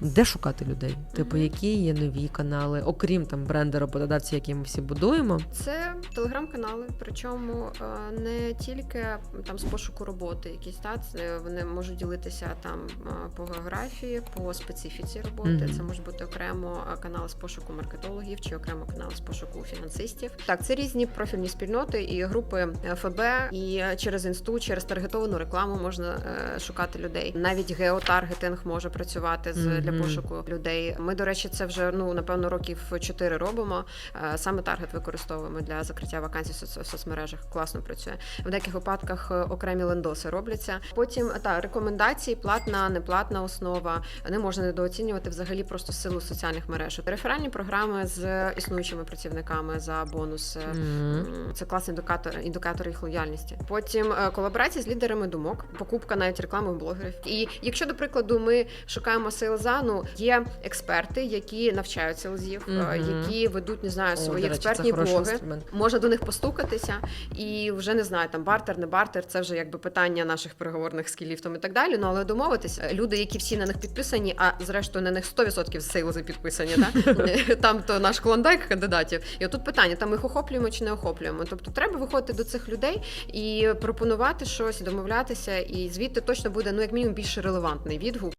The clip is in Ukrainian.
Де шукати людей? Типу, які є нові канали, окрім там бренда роботодавців, які ми всі будуємо. Це телеграм-канали, причому е, не тільки там з пошуку роботи, якісь та вони можуть ділитися там е, по географії, по специфіці роботи. Мгм. Це може бути окремо е, канал з пошуку маркетологів чи окремо канал з пошуку фінансистів. Так, це різні профільні спільноти і групи ФБ, і через інсту, через таргетовану рекламу можна шукати людей. Навіть геотаргетинг може працювати з для пошуку людей. Ми, до речі, це вже ну напевно років чотири робимо. Е, Саме таргет використовуємо для закриття вакансій в соцмережах. Класно працює. В деяких випадках е, окремі лендоси робляться. Потім е, та рекомендації, платна, неплатна основа. Не можна недооцінювати взагалі просто силу соціальних мереж. Реферальні програми з існуючими працівниками за бонус. Мгм. Це класний індикатор, індикатор їх лояльності. Потім колаборації з лідерами думок, покупка навіть реклами блогерів. І якщо, до прикладу, ми шукаємо ну є експерти, які навчають селзів, е, Мгм. які ведуть, не знаю, свої речі, це експертні хороший блоги. Можна до них постукатися, і вже не знаю, там бартер, не бартер, це вже якби питання наших переговорних скілів там і так далі. Ну але домовитися. Люди, які всі на них підписані, а зрештою на них 100% сейлзи підписані, да? там то наш клондайк кандидатів. І отут питання: там їх охоплюємо чи не охоплюємо. Тобто треба виходити до цих людей і пропонувати щось, домовлятися, і звідти точно буде ну як мінімум більш релевантний відгук.